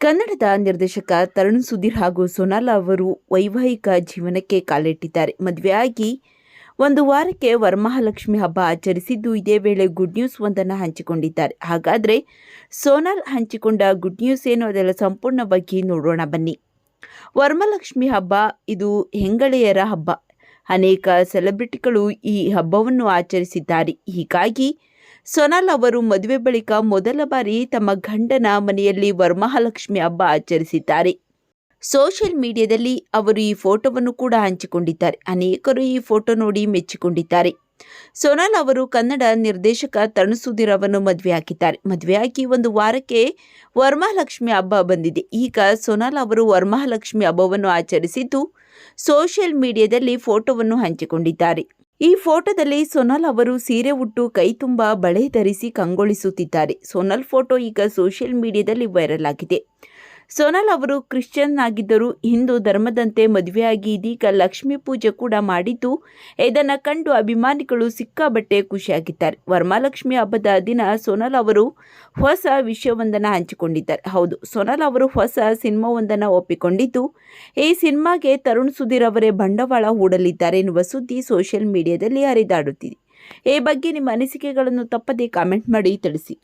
ಕನ್ನಡದ ನಿರ್ದೇಶಕ ತರುಣ್ ಸುಧೀರ್ ಹಾಗೂ ಸೋನಾಲ್ ಅವರು ವೈವಾಹಿಕ ಜೀವನಕ್ಕೆ ಕಾಲಿಟ್ಟಿದ್ದಾರೆ. ಮದುವೆಯಾಗಿ ಒಂದು ವಾರಕ್ಕೆ ವರಮಹಾಲಕ್ಷ್ಮಿ ಹಬ್ಬ ಆಚರಿಸಿದ್ದು ಇದೇ ವೇಳೆ ಗುಡ್ ನ್ಯೂಸ್ ಒಂದನ್ನು ಹಂಚಿಕೊಂಡಿದ್ದಾರೆ. ಹಾಗಾದರೆ ಸೋನಾಲ್ ಹಂಚಿಕೊಂಡ ಗುಡ್ ನ್ಯೂಸ್ ಏನು? ಅದೆಲ್ಲ ಸಂಪೂರ್ಣವಾಗಿ ನೋಡೋಣ ಬನ್ನಿ. ವರಮಹಾಲಕ್ಷ್ಮಿ ಹಬ್ಬ ಇದು ಹೆಂಗಳೆಯರ ಹಬ್ಬ. ಅನೇಕ ಸೆಲೆಬ್ರಿಟಿಗಳು ಈ ಹಬ್ಬವನ್ನು ಆಚರಿಸಿದ್ದಾರೆ. ಹೀಗಾಗಿ ಸೊನಾಲ್ ಅವರು ಮದುವೆ ಬಳಿಕ ಮೊದಲ ಬಾರಿ ತಮ್ಮ ಗಂಡನ ಮನೆಯಲ್ಲಿ ವರಮಹಾಲಕ್ಷ್ಮಿ ಹಬ್ಬ ಆಚರಿಸಿದ್ದಾರೆ. ಸೋಷಿಯಲ್ ಮೀಡಿಯಾದಲ್ಲಿ ಅವರು ಈ ಫೋಟೋವನ್ನು ಕೂಡ ಹಂಚಿಕೊಂಡಿದ್ದಾರೆ. ಅನೇಕರು ಈ ಫೋಟೋ ನೋಡಿ ಮೆಚ್ಚಿಕೊಂಡಿದ್ದಾರೆ. ಸೋನಾಲ್ ಅವರು ಕನ್ನಡ ನಿರ್ದೇಶಕ ತರುಣ್ ಸುಧೀರ್ ಅವರನ್ನು ಮದುವೆಯಾಗಿದ್ದಾರೆ ಮದುವೆಯಾಗಿ ಒಂದು ವಾರಕ್ಕೆ ವರಮಹಾಲಕ್ಷ್ಮಿ ಹಬ್ಬ ಬಂದಿದೆ. ಈಗ ಸೋನಾಲ್ ಅವರು ವರಮಹಾಲಕ್ಷ್ಮಿ ಹಬ್ಬವನ್ನು ಆಚರಿಸಿದ್ದು ಸೋಷಿಯಲ್ ಮೀಡಿಯಾದಲ್ಲಿ ಫೋಟೋವನ್ನು ಹಂಚಿಕೊಂಡಿದ್ದಾರೆ. ಈ ಫೋಟೋದಲ್ಲಿ ಸೋನಲ್ ಅವರು ಸೀರೆ ಉಟ್ಟು ಕೈ ತುಂಬ ಬಳೆ ಧರಿಸಿ ಕಂಗೊಳಿಸುತ್ತಿದ್ದಾರೆ. ಸೋನಲ್ ಫೋಟೋ ಈಗ ಸೋಷಿಯಲ್ ಮೀಡಿಯಾದಲ್ಲಿ ವೈರಲ್ ಆಗಿದೆ. ಸೋನಾಲ್ ಅವರು ಕ್ರಿಶ್ಚಿಯನ್ ಆಗಿದ್ದರು ಹಿಂದೂ ಧರ್ಮದಂತೆ ಮದುವೆಯಾಗಿ ಇದೀಗ ಲಕ್ಷ್ಮೀ ಪೂಜೆ ಕೂಡ ಮಾಡಿದ್ದು, ಇದನ್ನು ಕಂಡು ಅಭಿಮಾನಿಗಳು ಸಿಕ್ಕಾಬಟ್ಟೆ ಖುಷಿಯಾಗಿದ್ದಾರೆ. ವರ್ಮಾಲಕ್ಷ್ಮಿ ಹಬ್ಬದ ದಿನ ಸೋನಲ್ ಅವರು ಹೊಸ ವಿಷಯವೊಂದನ್ನು ಹಂಚಿಕೊಂಡಿದ್ದಾರೆ. ಹೌದು, ಸೋನಲ್ ಅವರು ಹೊಸ ಸಿನಿಮಾವೊಂದನ್ನು ಒಪ್ಪಿಕೊಂಡಿದ್ದು, ಈ ಸಿನಿಮಾಗೆ ತರುಣ್ ಸುಧೀರ್ ಅವರೇ ಬಂಡವಾಳ ಹೂಡಲಿದ್ದಾರೆ ಎನ್ನುವ ಸುದ್ದಿ ಸೋಷಿಯಲ್ ಮೀಡಿಯಾದಲ್ಲಿ ಹರಿದಾಡುತ್ತಿದೆ. ಈ ಬಗ್ಗೆ ನಿಮ್ಮ ಅನಿಸಿಕೆಗಳನ್ನು ತಪ್ಪದೇ ಕಾಮೆಂಟ್ ಮಾಡಿ ತಿಳಿಸಿ.